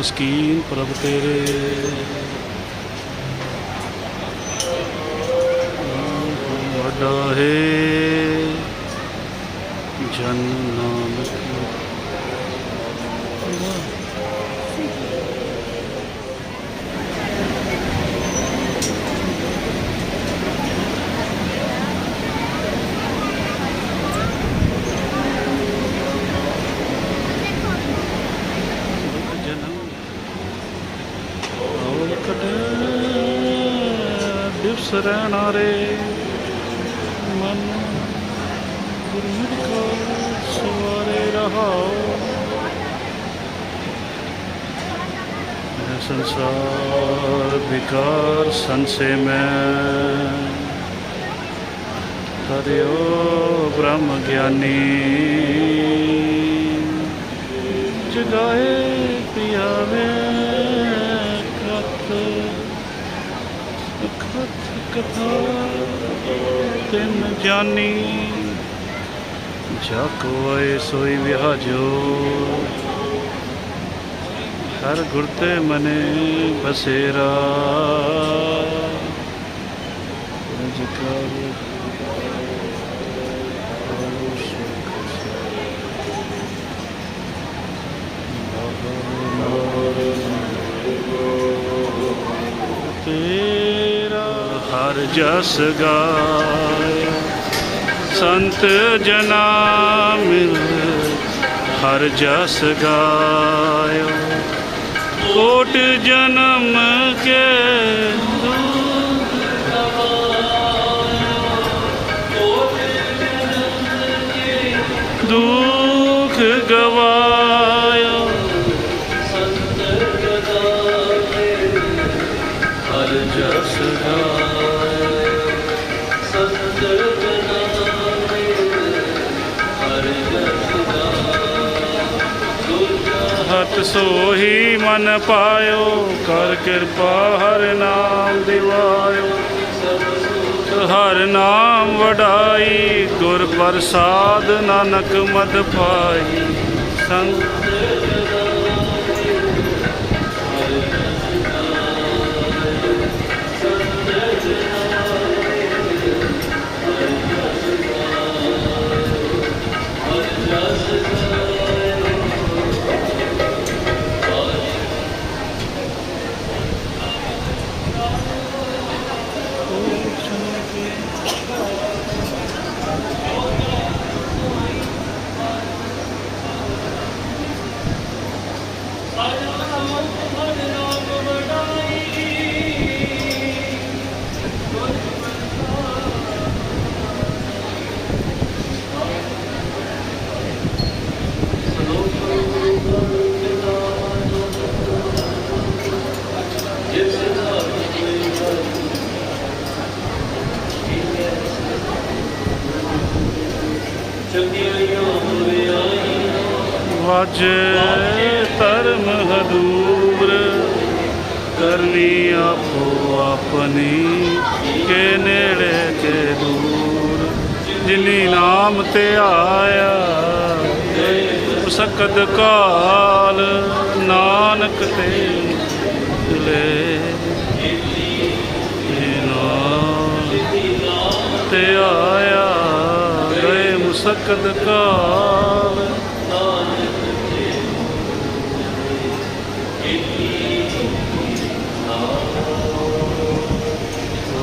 ਮਸਕੀਨ ਪ੍ਰਭ ਤੇਰੇ। ਵੱਡਾ ਹੈ ਜਨ ਨਾਨਕ ਜਨਮ ਔਲ ਕਟੇ ਦਿਵਸ ਰੇ ਮਨ ਗੁਰਮੁਖ ਕੋ ਸਵਾਰੇ ਰਹਾਓ ਸੰਸਾਰ ਵਿਕਾਰ ਸੰਸੇ ਮੈਂ। ਤਰਿਓ ਬ੍ਰਹਮ ਗਿਆਨੀ। ਜਗਾਏ ਪਿਆਵੇ ਕਥ ਕਥਾ ਤਿਨ ਜਾਨੀ। ਜਾ ਕੋਏ ਸੋਈ ਵਿਹਾਜੋ ਹਰ ਗੁਰ ਤੇ ਮਨੇ ਬਸੇਰਾ। ਰਜ ਕਰ ਤੇਰਾ ਹਰ ਜਸ ਗਾਇਆ ਸੰਤ ਜਨਾ ਮਿਲ, ਹਰ ਜਸ ਗਾਇਆ ਕੋਟ ਜਨਮ ਕੇ ਦੁਖ ਗਵਾਇਆ। ਹਰ ਜਸ ਹਤ ਸੋਹੀ ਮਨ ਪਾਇਓ, ਕਰ ਕਿਰਪਾ ਹਰ ਨਾਮ ਦਿਵਾਇਓ। ਹਰ ਨਾਮ ਵਡਾਈ, ਗੁਰ ਪ੍ਰਸਾਦ ਨਾਨਕ ਮਦ ਪਾਈ। ਸੰਤ ਵਾਜੇ ਧਰਮ ਹਦੂਰ। ਕਰਨੀ ਆਪੋ ਆਪਣੀ ਕੇ ਨੇੜੇ ਕੇ ਦੂਰ। ਜਿਨੀ ਨਾਮ ਤੇ ਆਇਆ ਸਕਦ ਕਾਲ ਨਾਨਕ ਤੇ ਲੈ ਨਾਮ ਤੇ ਆਇਆ, ਗਏ ਮੁਸਕਦ ਕਾਲ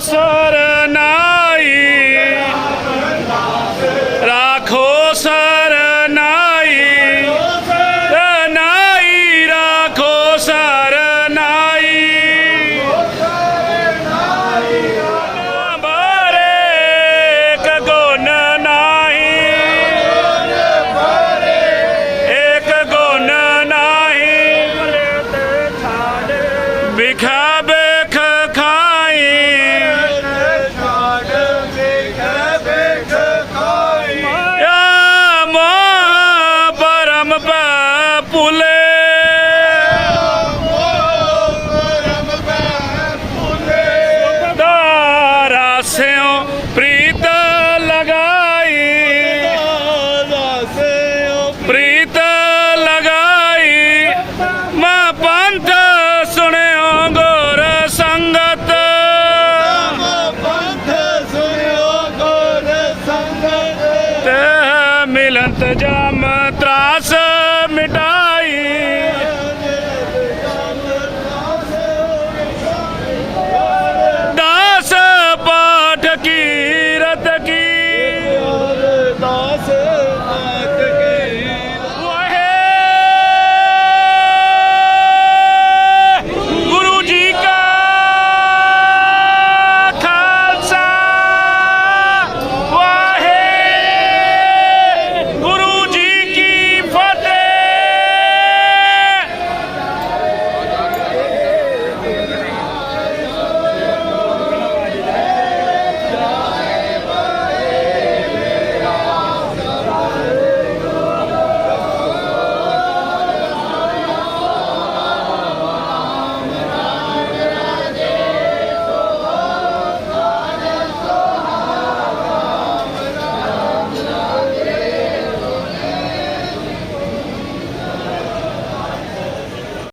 Russell!